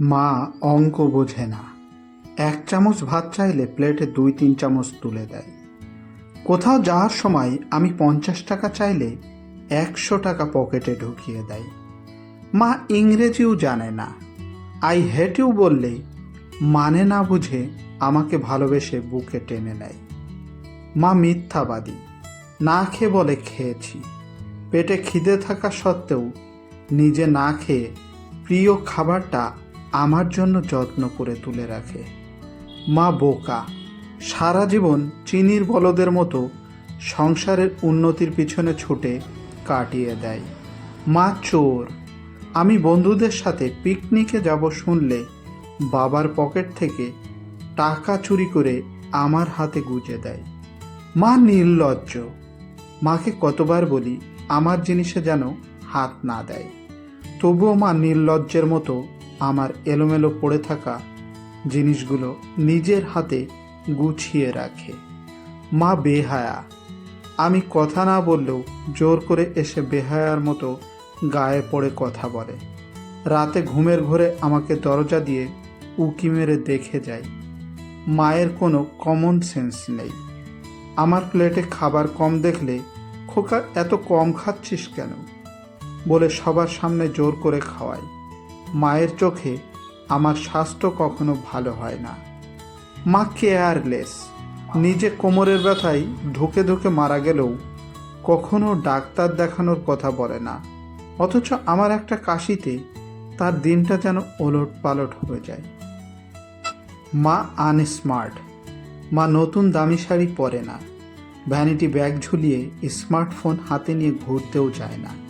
মা অঙ্ক বোঝে না। এক চামচ ভাত চাইলে প্লেটে দুই, তিন চামচ তুলে দেয়। কোথাও যাওয়ার সময় আমি পঞ্চাশ টাকা চাইলে একশো টাকা পকেটে ঢুকিয়ে দেয়। মা ইংরেজিও জানে না। আই হেট ইউ বললেই মানে না বুঝে আমাকে ভালোবেসে বুকে টেনে নেয়। মা মিথ্যাবাদী। না খেয়ে বলে খেয়েছি। পেটে খিদে থাকা সত্ত্বেও নিজে না খেয়ে প্রিয় খাবারটা আমার জন্য যত্ন করে তুলে রাখে। মা বোকা, সারা জীবন চিনির বলদের মতো সংসারের উন্নতির পিছনে ছুটে কাটিয়ে দেয়। মা চোর, আমি বন্ধুদের সাথে পিকনিকে যাব শুনলে বাবার পকেট থেকে টাকা চুরি করে আমার হাতে গুজে দেয়। মা নির্লজ্জ, মাকে কতবার বলি আমার জিনিসে যেন হাত না দেয়। তবুও মা নির্লজ্জের মতো আমার এলোমেলো পড়ে থাকা জিনিসগুলো নিজের হাতে গুছিয়ে রাখে। মা বেহায়া। আমি কথা না বললেও জোর করে এসে বেহায়ার মতো গায়ে পড়ে কথা বলে। রাতে ঘুমের ঘরে আমাকে দরজা দিয়ে উকি মেরে দেখে যায়। মায়ের কোনো কমন সেন্স নেই। আমার প্লেটে খাবার কম দেখলে খোকা এত কম খাচ্ছিস কেন? বলে সবার সামনে জোর করে খাওয়াই মায়ের চোখে আমার স্বাস্থ্য কখনো ভালো হয় না। মা কেয়ারলেস। নিজে কোমরের ব্যথায় ধুকে ধুকে মারা গেলেও কখনো ডাক্তার দেখানোর কথা বলে না। অথচ আমার একটা কাশিতে তার দিনটা যেন ওলট পালট হয়ে যায়। মা আনস্মার্ট। মা নতুন দামি শাড়ি পরে না। ভ্যানিটি ব্যাগ ঝুলিয়ে স্মার্টফোন হাতে নিয়ে ঘুরতেও যায় না।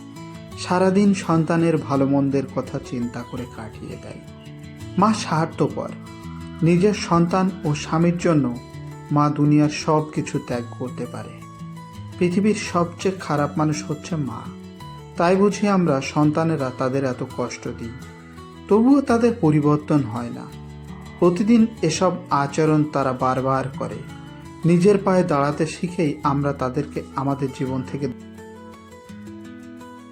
সারাদিন সন্তানের ভালো মন্দের কথা চিন্তা করে কাটিয়ে দেয়। মা স্বার্থপর। নিজের সন্তান ও স্বামীর জন্য মা দুনিয়ার সব কিছু ত্যাগ করতে পারে। পৃথিবীর সবচেয়ে খারাপ মানুষ হচ্ছে মা। তাই বুঝি আমরা সন্তানেরা তাদের এত কষ্ট দিই। তবুও তাদের পরিবর্তন হয় না। প্রতিদিন এসব আচরণ তারা বারবার করে। নিজের পায়ে দাঁড়াতে শিখেই আমরা তাদেরকে আমাদের জীবন থেকে